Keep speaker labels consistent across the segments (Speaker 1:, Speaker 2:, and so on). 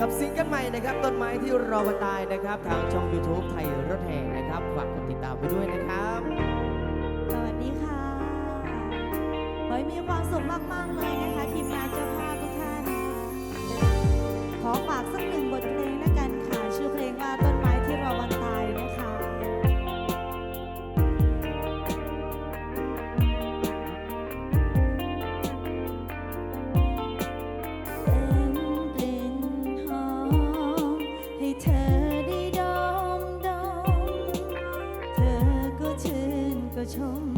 Speaker 1: กับซิงเกิลใหม่นะครับ ต้นไม้ที่รอวันตายนะครับ ทางช่อง YouTube ไทยรถแห่นะครับฝากกดติดตามไปด้วยนะครับ
Speaker 2: สวัสดีค่ะขอให้มีความสุขมาก ๆ เลยนะคะ ทีมงานเจ้าภาพทุกท่าน ขอฝากสักหนึ่ง 求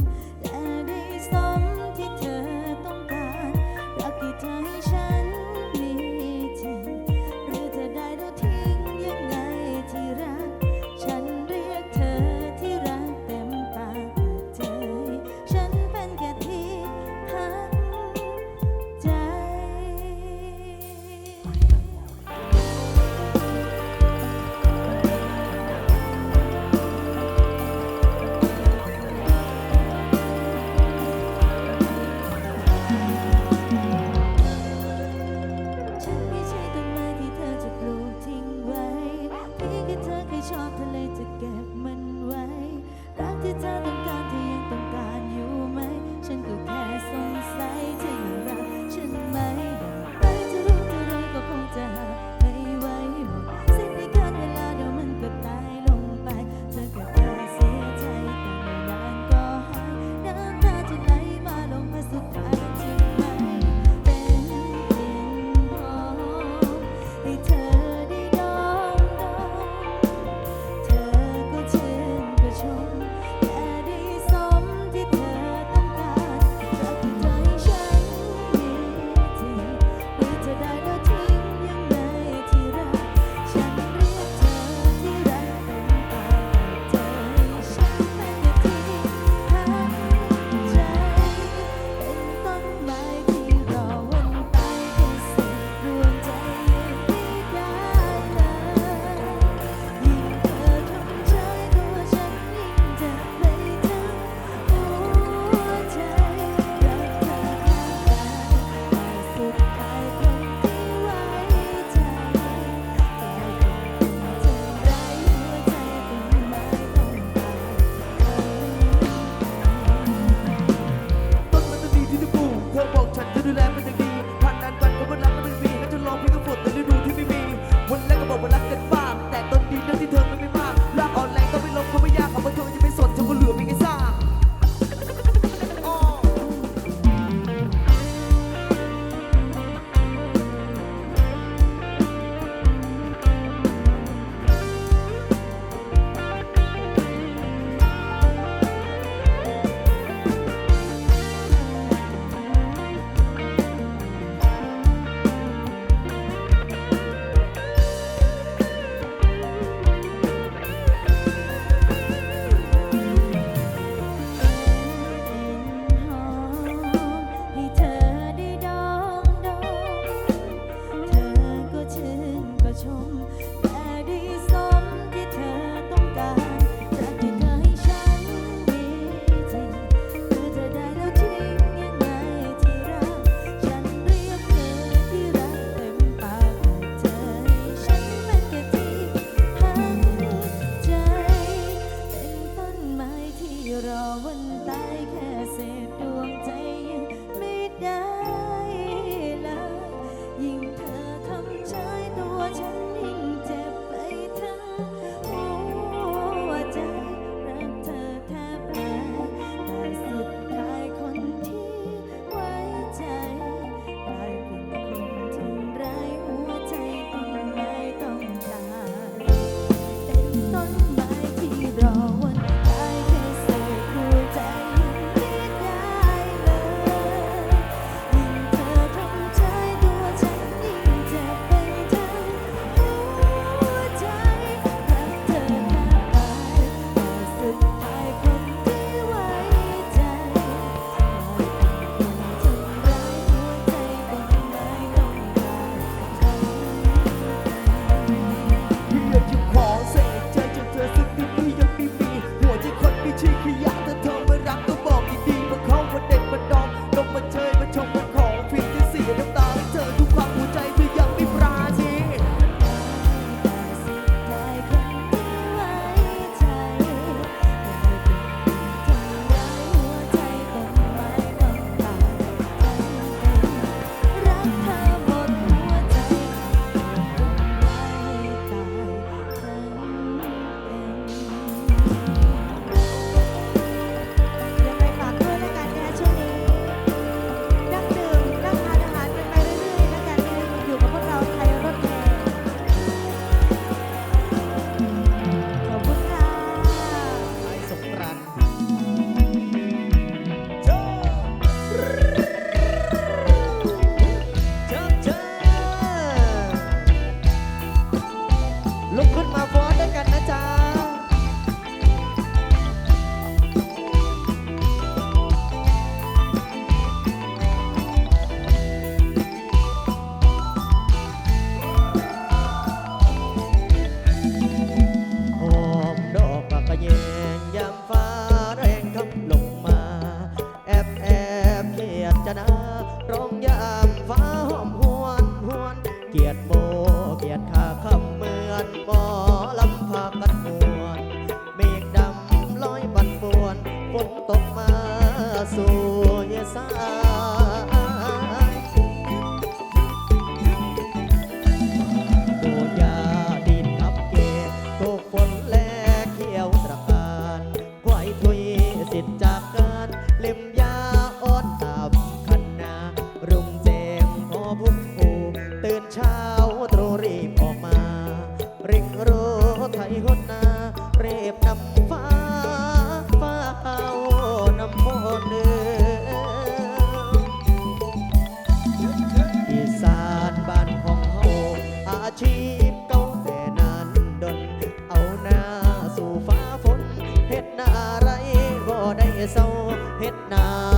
Speaker 2: now.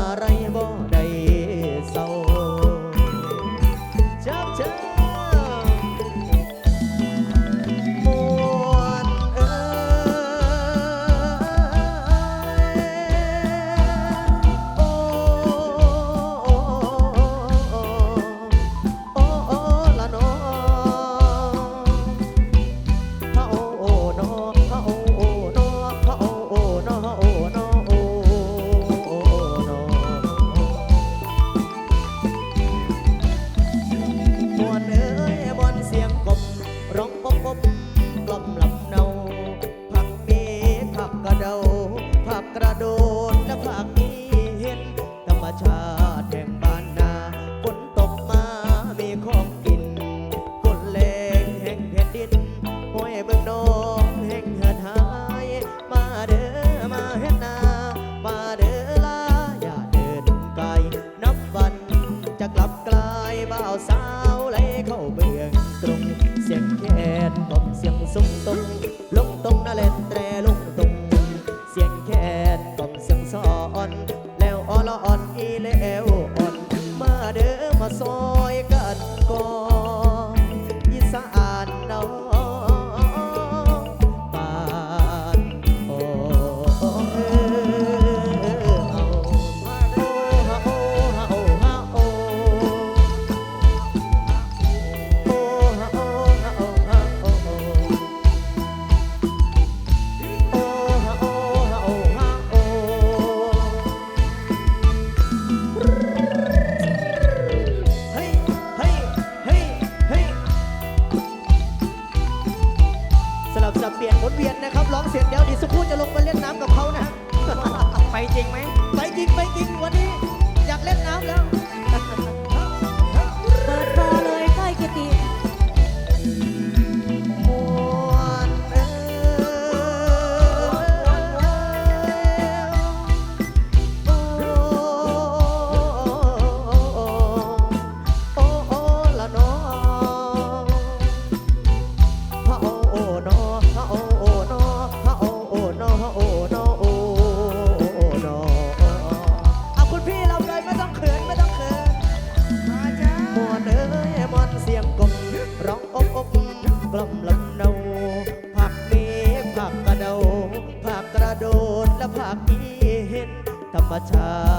Speaker 2: ประชา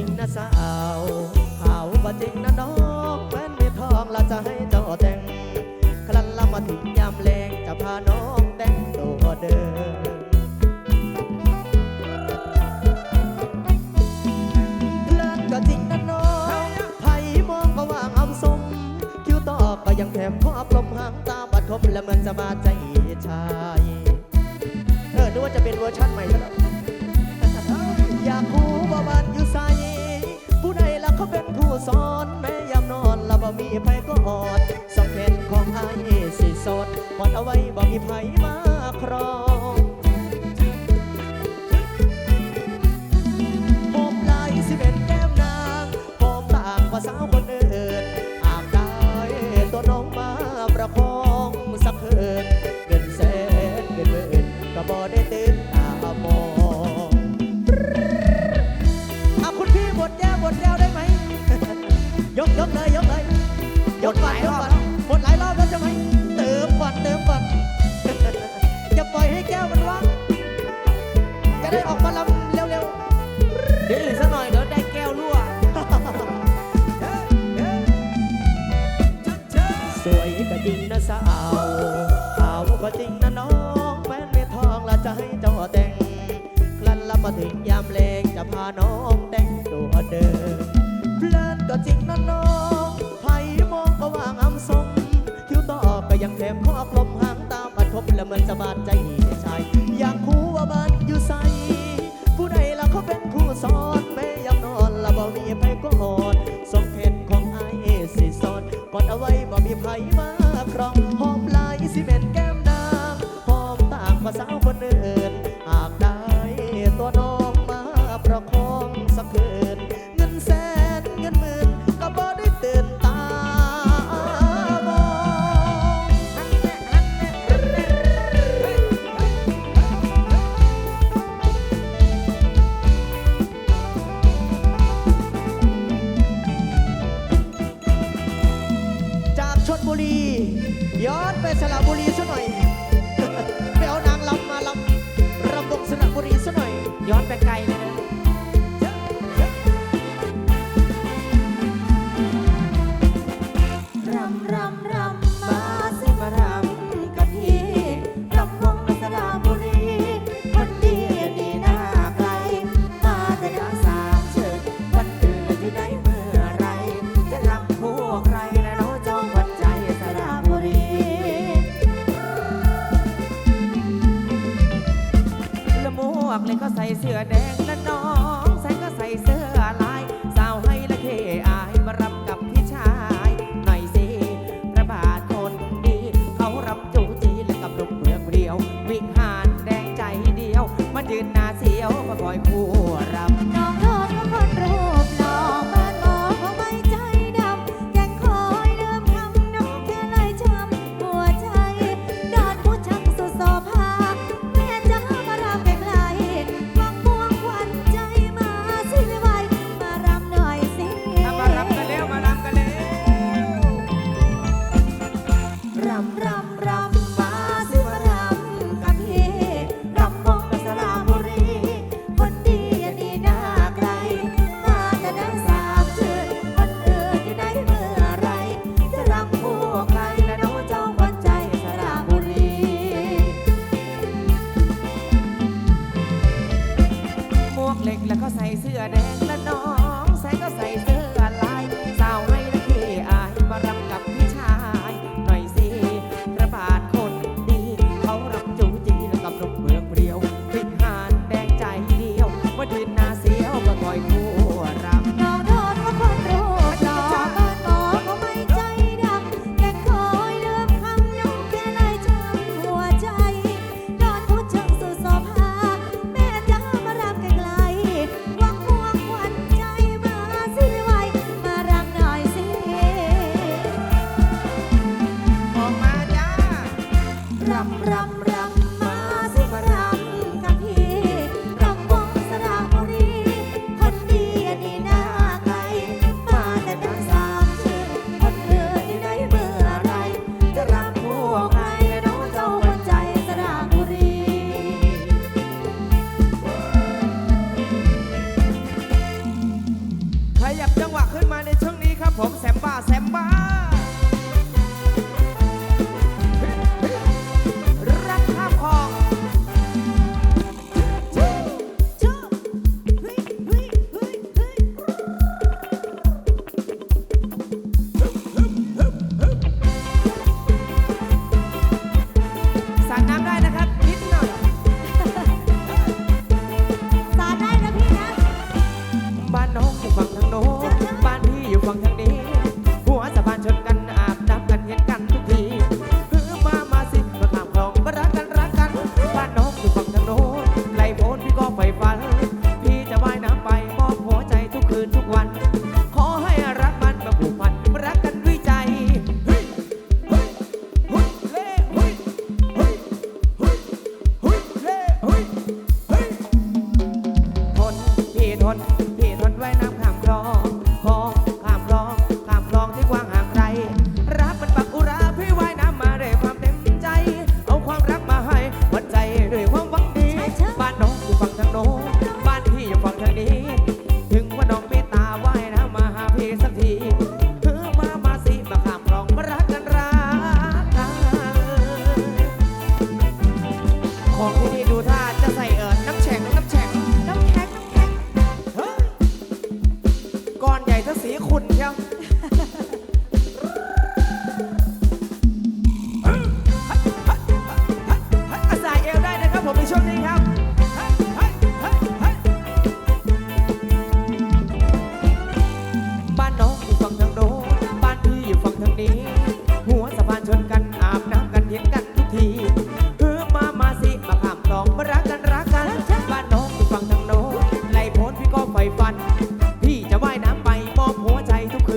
Speaker 2: ริงนะสาว
Speaker 1: ข่า
Speaker 2: วว่าจริงนะ
Speaker 3: น้องแฟนมีทองเราจะให้เจ้าแต่ง ครั้นละมาถึงยามแรงจะพาน้องแต่งตัวเดิมเลิกก็จริงน้องไผ่มองกว่างอำสม คิ้วตอกก็ยังแถมพ่อบลมหางตาบัดคมและเหมือนจะมาใจชายเออนึกว่าจะเป็นเวอร์ชันใหม่แล้วอยากรู้ว่าบันอยู่ไซ เขาเป็นผู้สอนแม่ยามนอนเราบ่มีไผก็อดสองแขนของไอาสิสดหม
Speaker 2: ดเอาไว้บ่มีไผมาครอง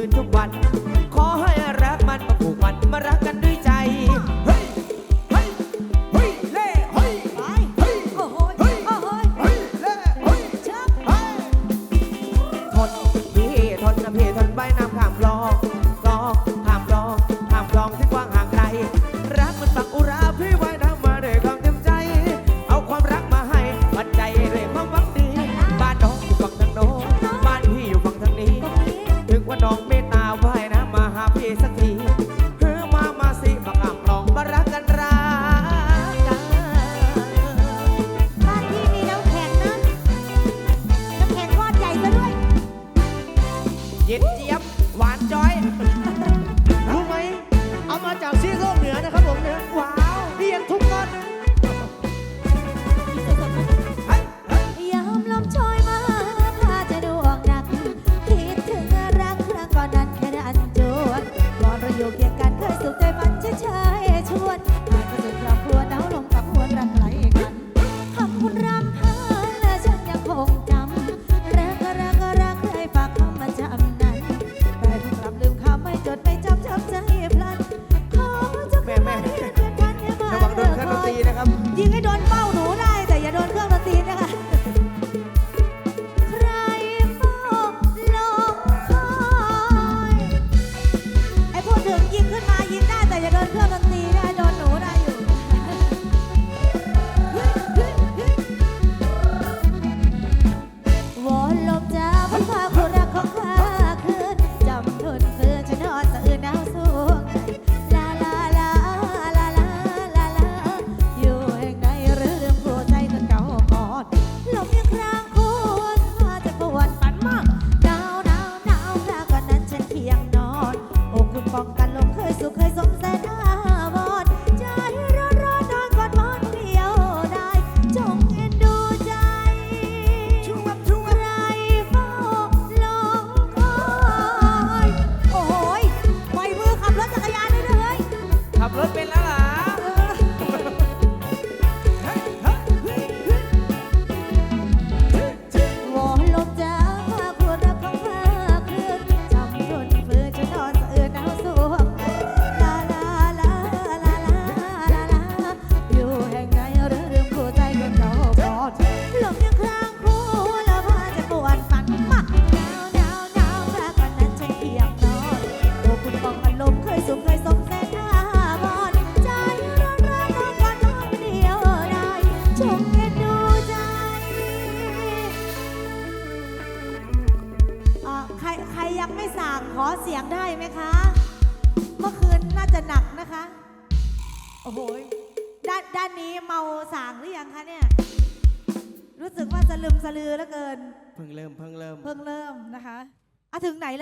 Speaker 2: นทุกวัน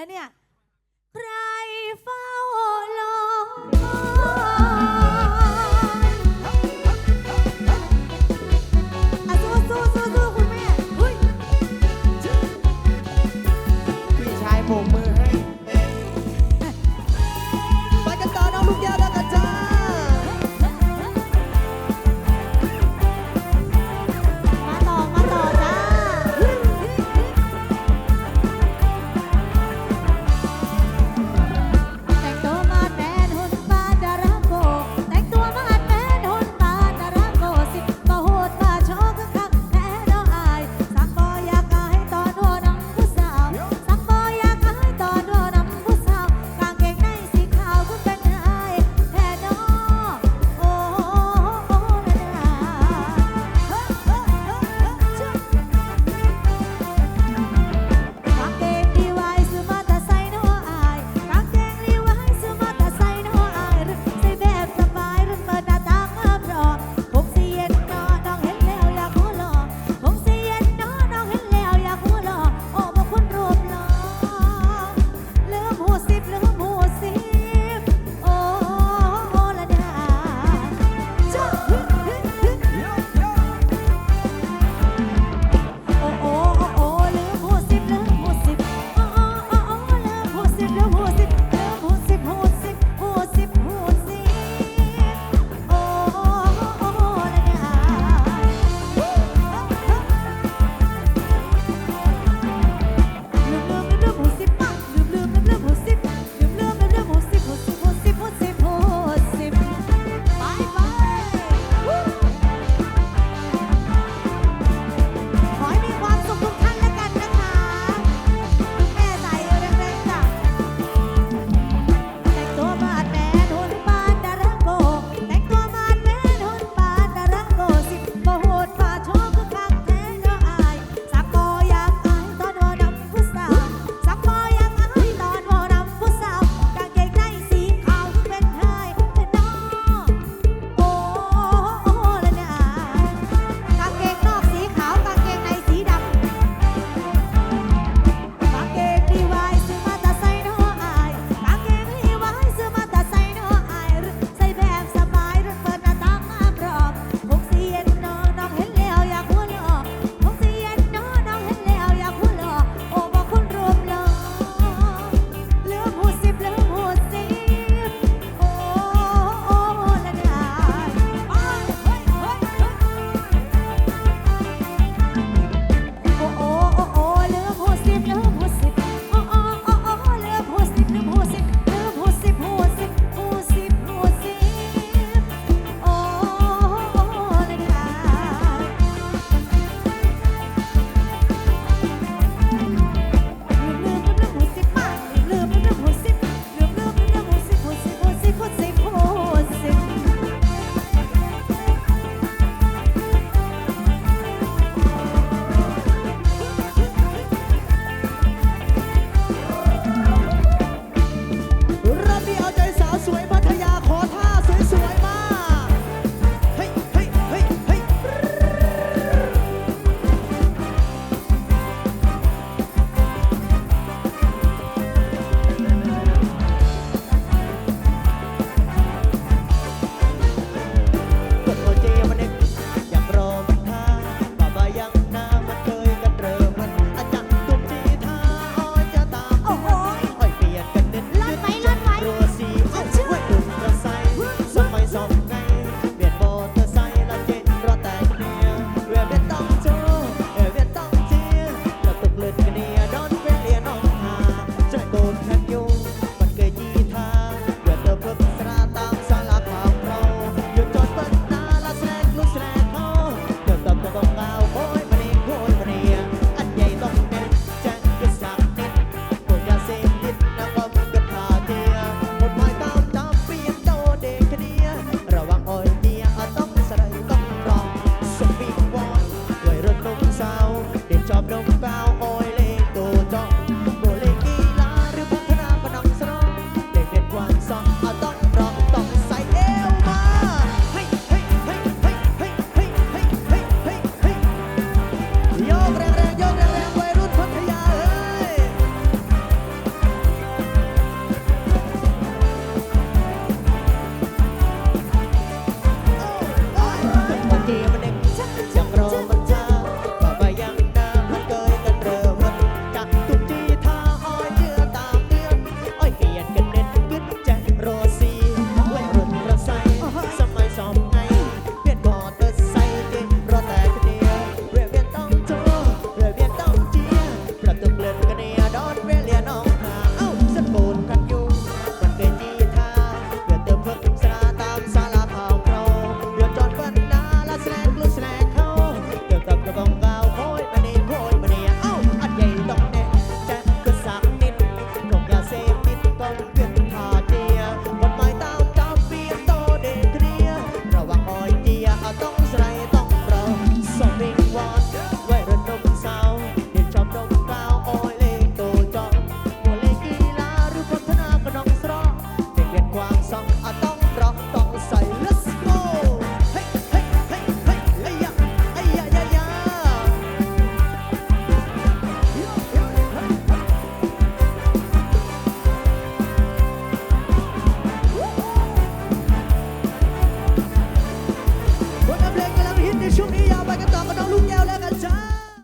Speaker 2: แล้วเนี่ยใครเฝ้า